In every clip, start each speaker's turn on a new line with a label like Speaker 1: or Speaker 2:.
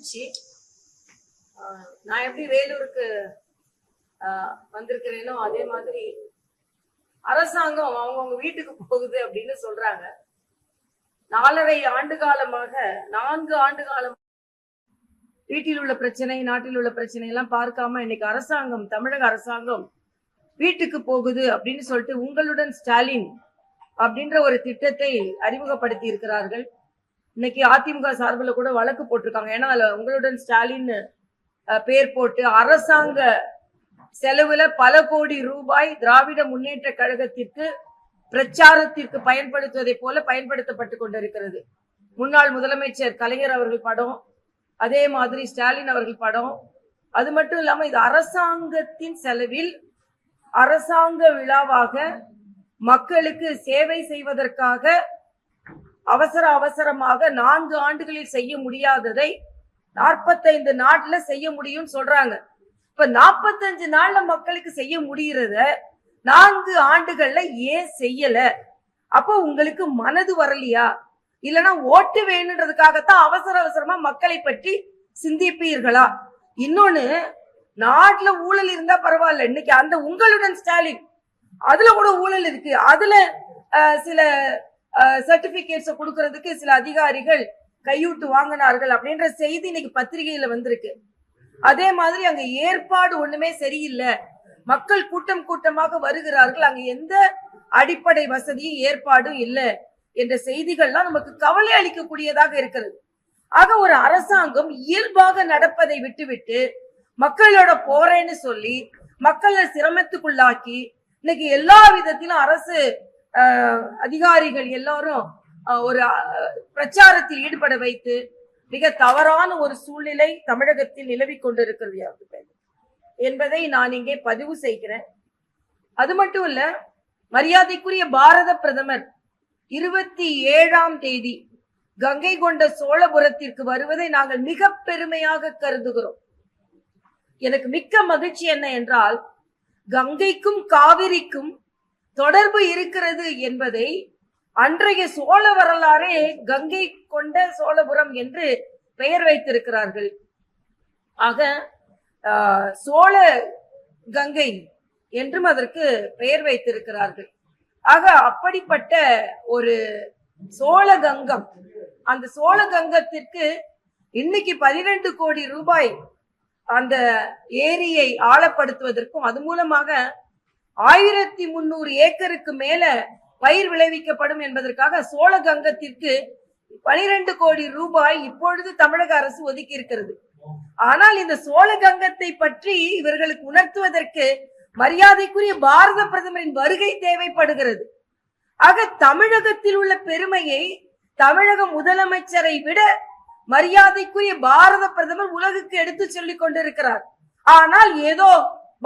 Speaker 1: மகிழ்ச்சி ஆஹ் நான் எப்படி வேலூருக்கு ஆஹ் வந்திருக்கிறேனோ அதே மாதிரி அரசாங்கம் அவங்கவுங்க வீட்டுக்கு போகுது அப்படின்னு சொல்றாங்க. நாலரை ஆண்டு காலமாக நான்கு ஆண்டு காலம் வீட்டில் உள்ள பிரச்சனை நாட்டில் உள்ள பிரச்சனை எல்லாம் பார்க்காம இன்னைக்கு அரசாங்கம் தமிழக அரசாங்கம் வீட்டுக்கு போகுது அப்படின்னு சொல்லிட்டு உங்களுடன் ஸ்டாலின் அப்படின்ற ஒரு திட்டத்தை அறிமுகப்படுத்தி இருக்கிறார்கள். இன்னைக்கு அதிமுக சார்பில் கூட வழக்கு போட்டிருக்காங்க. ஏன்னா அதுல உங்களுடன் ஸ்டாலின் பேர் போட்டு அரசாங்க செலவுல பல கோடி ரூபாய் திராவிட முன்னேற்ற கழகத்திற்கு பிரச்சாரத்திற்கு பயன்படுத்துவதை போல பயன்படுத்தப்பட்டு கொண்டிருக்கிறது. முன்னாள் முதலமைச்சர் கலைஞர் அவர்கள் படம் அதே மாதிரி ஸ்டாலின் அவர்கள் படம். அது மட்டும் இல்லாம இது அரசாங்கத்தின் செலவில் அரசாங்க விழாவாக மக்களுக்கு சேவை செய்வதற்காக அவசர அவசரமாக நான்கு ஆண்டுகளில் செய்ய முடியாததை நாற்பத்தைந்து நாட்டுல செய்ய முடியும்னு சொல்றாங்க. இப்ப நாற்பத்தஞ்சு நாள்ல மக்களுக்கு செய்ய முடிகிறத நான்கு ஆண்டுகள்ல ஏன் செய்யல? அப்போ உங்களுக்கு மனது வரலையா? இல்லனா ஓட்டு வேணுன்றதுக்காகத்தான் அவசர அவசரமா மக்களை பற்றி சிந்திப்பீர்களா? இன்னொன்னு நாட்டுல ஊழல் இருந்தா பரவாயில்ல. இன்னைக்கு அந்த உங்களுடன் ஸ்டாலின் அதுல கூட ஊழல் இருக்கு. அதுல சில சர்டிபிகேட்ஸை கொடுக்கறதுக்கு சில அதிகாரிகள் கையூட்டு வாங்கினார்கள் அப்படின்ற செய்தி இன்னைக்கு பத்திரிகையில வந்திருக்கு. அதே மாதிரி அங்க ஏற்பாடு ஒண்ணுமே சரியில்லை. மக்கள் கூட்டம் கூட்டமாக வருகிறார்கள். அங்க எந்த அடிப்படை வசதியும் ஏற்பாடும் இல்லை என்ற செய்திகள்லாம் நமக்கு கவலை அளிக்கக்கூடியதாக இருக்கிறது. ஆக ஒரு அரசாங்கம் இயல்பாக நடப்பதை விட்டுவிட்டு மக்களோட போறேன்னு சொல்லி மக்களை சிரமத்துக்குள்ளாக்கி இன்னைக்கு எல்லா விதத்திலும் அரசு அதிகாரிகள் எல்லாரும் ஒரு பிரச்சாரத்தில் ஈடுபட வைத்து மிக தவறான ஒரு சூழ்நிலை தமிழகத்தில் நிலவி கொண்டிருக்கிறது என்பதை நான் இங்கே பதிவு செய்கிறேன். அது மட்டும் இல்ல மரியாதைக்குரிய பாரத பிரதமர் இருபத்தி ஏழாம் தேதி கங்கை கொண்ட சோழபுரத்திற்கு வருவதை நாங்கள் மிக பெருமையாக கருதுகிறோம். எனக்கு மிக்க மகிழ்ச்சி என்ன என்றால் கங்கைக்கும் காவிரிக்கும் தொடர்பு இருக்கிறது என்பதை அன்றைய சோழ வரலாறே கங்கை கொண்ட சோழபுரம் என்று பெயர் வைத்திருக்கிறார்கள். ஆக ஆஹ், சோழ கங்கை என்றும் அதற்கு பெயர் வைத்திருக்கிறார்கள். ஆக அப்படிப்பட்ட ஒரு சோழ கங்கம் அந்த சோழ கங்கத்திற்கு இன்னைக்கு பனிரெண்டு கோடி ரூபாய் அந்த ஏரியை ஆழப்படுத்துவதற்கும் அது மூலமாக ஆயிரத்தி முன்னூறு ஏக்கருக்கு மேல பயிர் விளைவிக்கப்படும் என்பதற்காக சோழ கங்கத்திற்கு பனிரெண்டு கோடி ரூபாய் இப்பொழுது தமிழக அரசு ஒதுக்கி இருக்கிறது. ஆனால் இந்த சோழ கங்கத்தை பற்றி இவர்களுக்கு உணர்த்துவதற்கு மரியாதைக்குரிய பாரத பிரதமரின் வருகை தேவைப்படுகிறது. ஆக தமிழகத்தில் உள்ள பெருமையை தமிழக முதலமைச்சரை விட மரியாதைக்குரிய பாரத பிரதமர் உலகுக்கு எடுத்து சொல்லிக் கொண்டிருக்கிறார். ஆனால் ஏதோ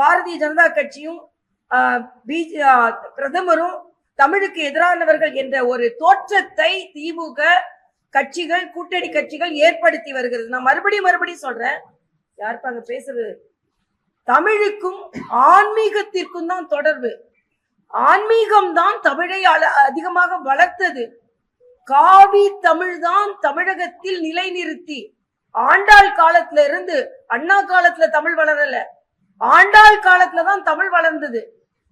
Speaker 1: பாரதிய ஜனதா கட்சியும் பிஜ பிரதமரும் தமிழுக்கு எதிரானவர்கள் என்ற ஒரு தோற்றத்தை திமுக கட்சிகள் கூட்டணி கட்சிகள் ஏற்படுத்தி வருகிறது. நான் மறுபடியும் மறுபடியும் சொல்றேன். யாருப்பா அங்க பேசுறது? தமிழுக்கும் ஆன்மீகத்திற்கும் தான் தொடர்பு. ஆன்மீகம் தான் தமிழை அதிகமாக வளர்த்தது. காவி தமிழ் தான் தமிழகத்தில் நிலைநிறுத்தி ஆண்டாள் காலத்துல இருந்து அண்ணா காலத்துல தமிழ் வளரல. ஆண்டாள் காலத்துல தான் தமிழ் வளர்ந்தது.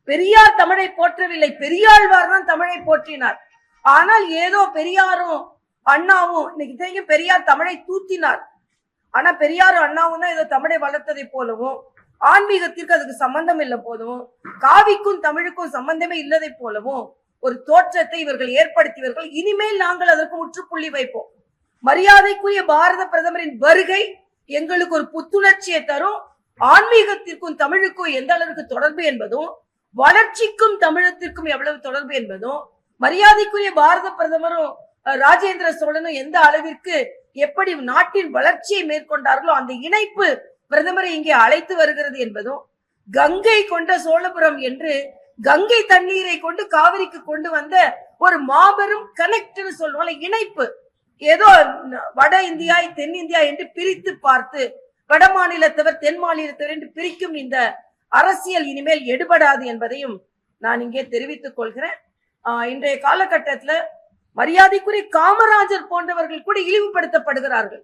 Speaker 1: பெரியார் தமிழை போற்றவில்லை. பெரியாழ்வார் தான் தமிழை போற்றினார். ஆனால் ஏதோ பெரியாரும் அண்ணாவும் இன்னைக்கு தெரியும் பெரியார் தமிழை தூத்தினார். ஆனா பெரியாரும் அண்ணாவும் தான் ஏதோ தமிழை வளர்த்ததை போலவும் ஆன்மீகத்திற்கு அதுக்கு சம்பந்தம் இல்லை போலவும் காவிக்கும் தமிழுக்கும் சம்பந்தமே இல்லதை போலவும் ஒரு தோற்றத்தை இவர்கள் ஏற்படுத்தியவர்கள். இனிமேல் நாங்கள் அதற்கு முற்றுப்புள்ளி வைப்போம். மரியாதைக்குரிய பாரத பிரதமரின் வருகை எங்களுக்கு ஒரு புத்துணர்ச்சியை தரும். ஆன்மீகத்திற்கும் தமிழுக்கும் எந்த அளவுக்கு தொடர்பு என்பதும் வளர்ச்சிக்கும் தமிழத்திற்கும் எவ்வளவு தொடர்பு என்பதும் மரியாதைக்குரிய பாரத பிரதமரும் ராஜேந்திர சோழனும் எந்த அளவிற்கு எப்படி நாட்டின் வளர்ச்சியை மேற்கொண்டார்களோ அந்த இணைப்பு பிரதமரை இங்கே அழைத்து வருகிறது என்பதும் கங்கை கொண்ட சோழபுரம் என்று கங்கை தண்ணீரை கொண்டு காவிரிக்கு கொண்டு வந்த ஒரு மாபெரும் கனெக்ட்னு சொல்லுவாங்க இணைப்பு. ஏதோ வட இந்தியா தென்னிந்தியா என்று பிரித்து பார்த்து வட மாநிலத்தவர் தென் மாநிலத்தவர் என்று பிரிக்கும் இந்த அரசியல் இனிமேல் எடுபடாது என்பதையும் நான் இங்கே தெரிவித்துக் கொள்கிறேன். இன்றைய காலகட்டத்தில் மரியாதைக்குரிய காமராஜர் போன்றவர்கள் கூட இழிவுபடுத்தப்படுகிறார்கள்.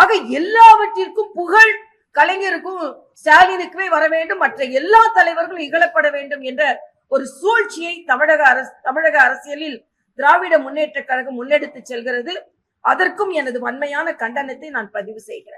Speaker 1: ஆக எல்லாவற்றிற்கும் புகழ் கலைஞருக்கும் ஸ்டாலினுக்குமே வர வேண்டும். மற்ற எல்லா தலைவர்களும் இகழப்பட வேண்டும் என்ற ஒரு சூழ்ச்சியை தமிழக அரசு தமிழக அரசியலில் திராவிட முன்னேற்ற கழகம் முன்னெடுத்து செல்கிறது. அதற்கும் எனது வன்மையான கண்டனத்தை நான் பதிவு செய்கிறேன்.